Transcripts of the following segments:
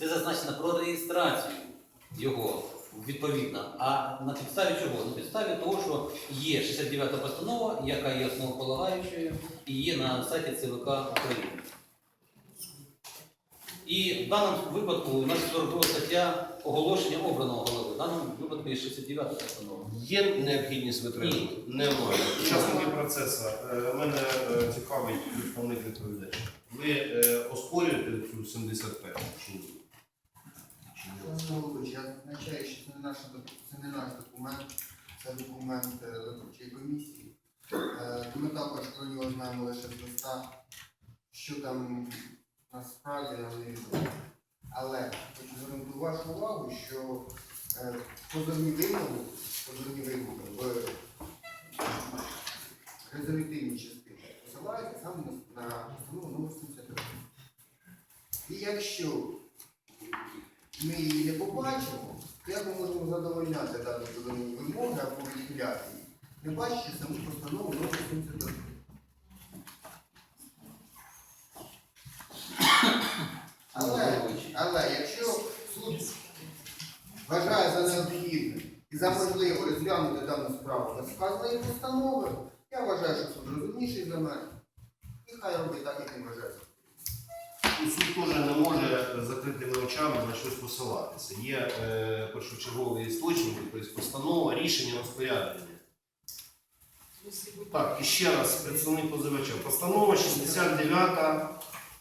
Це зазначено про реєстрацію його відповідно. А на підставі чого? На підставі того, що є 69-та постанова, яка є основополагаючою і є на сайті ЦВК України. І в даному випадку у нас 42 стаття оголошення обраного голови. В даному випадку є 69 постанова. Є необхідність витримати? Немає. Учасники процесу, е, мене е, цікавить представник відповідач. Ви е, оспорюєте цю 71 чи ні? Чи ні? Голович, я зазначаю, що це не наш, це не наш документ, це документ е, виборчої комісії. Е, Ми також про нього знаємо лише з листа, що там насправді нам невідомо. Але хочу звернути вашу увагу, що е, позовні вимоги, позовні вимоги в резолютивній частині посилаються саме на постанову номер 73. І якщо ми її не побачимо, як ми можемо задовольняти дані позовні вимоги або відхиляти її, не бачачи саму постанову номер 73. Але, але якщо суд вважає за необхідне і за можливе розглянути дану справу без вказаної постанови, я вважаю, що суд розумніший за мене. І хай робить так, як він вважає. І Суд теж не може закритими очами на щось посилатися. Є е, першочерговий істочник, тобто постанова, рішення, розпорядження. Так, і ще раз представник позивача. Постанова 69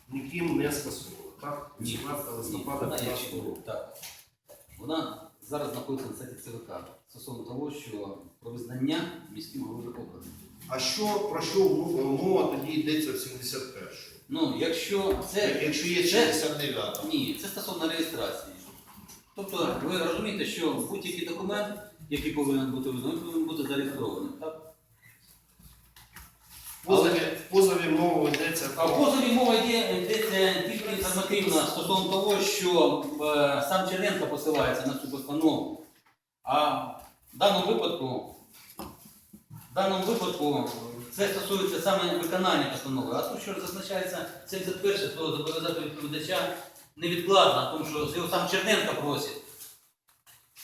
ніким не скасована. Так? Ні. 18 листопада вона 15 року. Так. Вона зараз знаходиться на сайті ЦВК стосовно того, що про визнання міським головою обраним. А що про що мова тоді йдеться в 71 Ну, якщо це Якщо є це- 69 ні, це стосовно реєстрації. Тобто ви розумієте, що будь-який документ, який повинен бути визнаний, повинен бути зареєстрований. Так? В позові, в позові мова йдеться А в про позові мова йде йдеться тільки інформативна стосовно того, що е, сам Черненко посилається на цю постанову. А в даному випадку, в даному випадку це стосується саме виконання постанови. А тут, що зазначається 71, то зобов'язати відповідача невідкладно, тому що його сам Черненко просить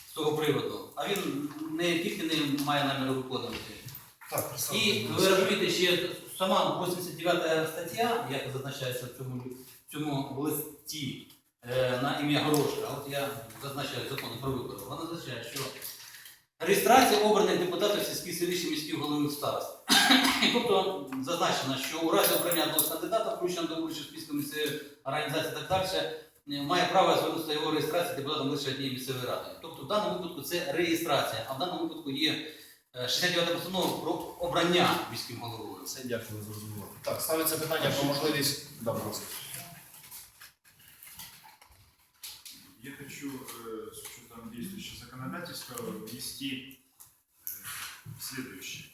з того приводу, а він не тільки не має наміру виконувати. так, І ви розумієте, ще сама 89 стаття, як зазначається в цьому, в цьому листі е, на ім'я Горошка, от я зазначаю закон про вибори, вона означає, що реєстрація обраних депутатів сільських селищ міських голови старост. тобто зазначено, що у разі обрання одного кандидата, включено до виборчих списку місцевої організації так далі, е, має право звернутися його реєстрації депутатом лише однієї місцевої ради. Тобто в даному випадку це реєстрація, а в даному випадку є е, 69 постанова про обрання міським головою. Все, дякую, зрозуміло. Так, ставиться питання про можливість. Да, Я хочу э, с учетом действующего законодательства внести э, следующее.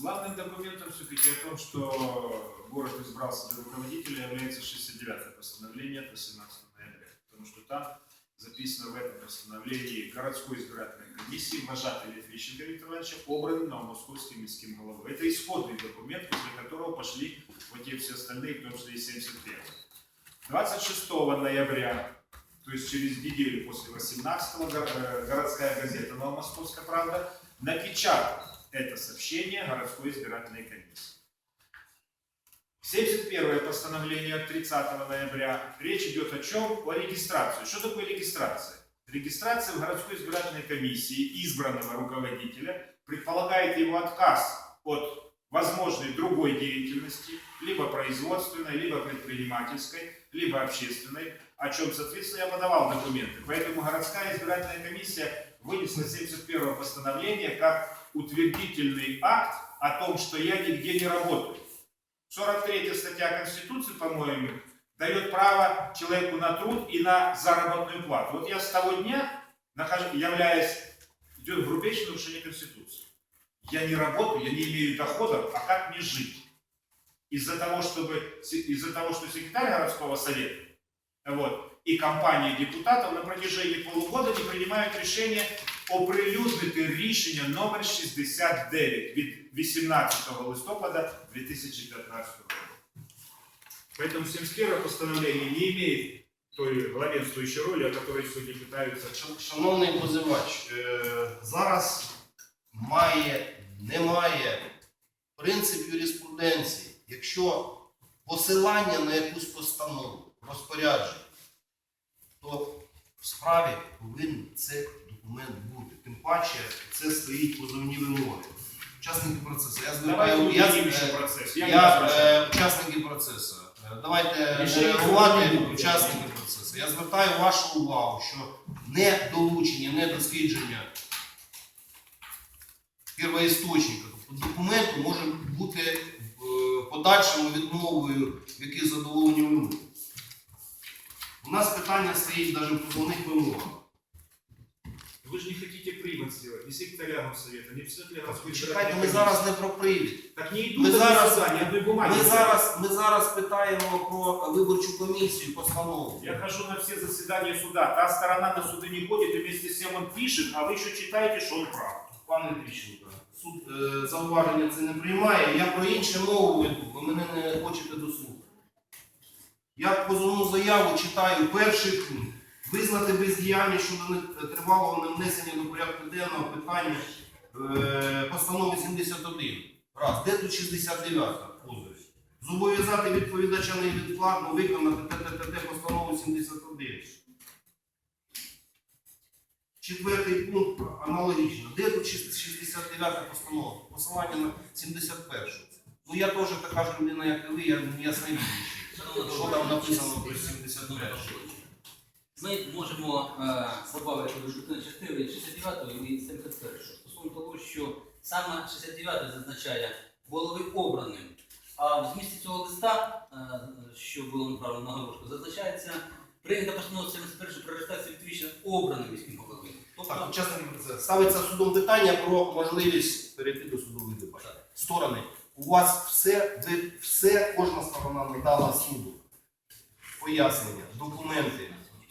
Главным документом все-таки о том, что город избрал себе руководителя, является 69-е постановление от 18 ноября. Потому что там записано в этом постановлении городской избирательной комиссии вожатый Литвищенко Виктор Иванович обран на московским міським головой. Это исходный документ, после которого пошли вот те все остальные, в том числе и 71 26 ноября то есть через неделю после 18-го горо- э, городская газета «Новомосковская правда» напечатала это сообщение городской избирательной комиссии. 71 постановление от 30 ноября. Речь идет о чем? О регистрации. Что такое регистрация? Регистрация в городской избирательной комиссии избранного руководителя предполагает его отказ от возможной другой деятельности, либо производственной, либо предпринимательской, либо общественной, о чем, соответственно, я подавал документы. Поэтому городская избирательная комиссия вынесла 71 постановление как утвердительный акт о том, что я нигде не работаю. 43 статья Конституции, по-моему, дает право человеку на труд и на заработную плату. Вот я с того дня, нахожу, являясь, идет грубейшее нарушение Конституции. Я не работаю, я не имею доходов, а как мне жить? Из-за того, чтобы, из-за того, что секретарь городского совета вот, и компания депутатов на протяжении полугода не принимають рішення оприлюднити рішення номер 69 від 18 листопада 2015 року. Поэтому 71 постановление не имеет той главенствующей роли, о которой сегодня пытаются Ш- Шановний позивач, е, зараз має, немає принцип юриспруденції, якщо посилання на якусь постанову, розпорядження, то в справі повинен цей документ бути. Тим паче це стоїть позовні вимоги. Учасники процесу. Я звертаю я, е. Я, я, е, учасники процесу. Е, Давайте реагувати учасники процесу. Я звертаю вашу увагу, що не долучення, не дослідження первоісточника, тобто документу може бути подальшому відмовою, в яких задоволені вимоги. У нас питання стоїть навіть в позовних вимогах. Вы же не хотите привод сделать, не секретаря совета, не председателя городской Чекайте, ми избирательной зараз не про привід. комиссии. Так не Ми идут до зараз- суда, ни одной бумаги. Ми зараз, ми зараз питаємо про виборчу комісію, постанову. Я хожу на все заседания суда, та сторона на суды не ходит, и вместе с тем он пишет, а вы еще читаете, что он прав. Пане Тріщенко, суд е, зауваження це не приймає. Я про інше мову веду, ви мене не хочете дослухати. Я позовну заяву читаю перший пункт. Визнати бездіяльність щодо тривалого невнесення до порядку денного питання е, постанови 71. Раз. Де тут 69 позові? Зобов'язати відповідача невідкладно виконати ТТТ постанову 71. Четвертий пункт аналогічно. Де тут 69 постанова? Посилання на 71. Ну я теж така ж людина, як і ви, я ясновідчий. Шановна Що там написано про Шановна 71? Ми можемо е, добавити до частини частини 69 і 71. Стосовно того, що саме 69 зазначає голови обраним, а в змісті цього листа, е, що було направлено на горошку, зазначається прийнята постанова 71 про реєстрацію відвічно обраним міським голови. Так, Тобто, процесу. Ставиться судом питання про можливість перейти до судових дебатів. Сторони, у вас все, ви все, кожна сторона надала суду. Пояснення, документи,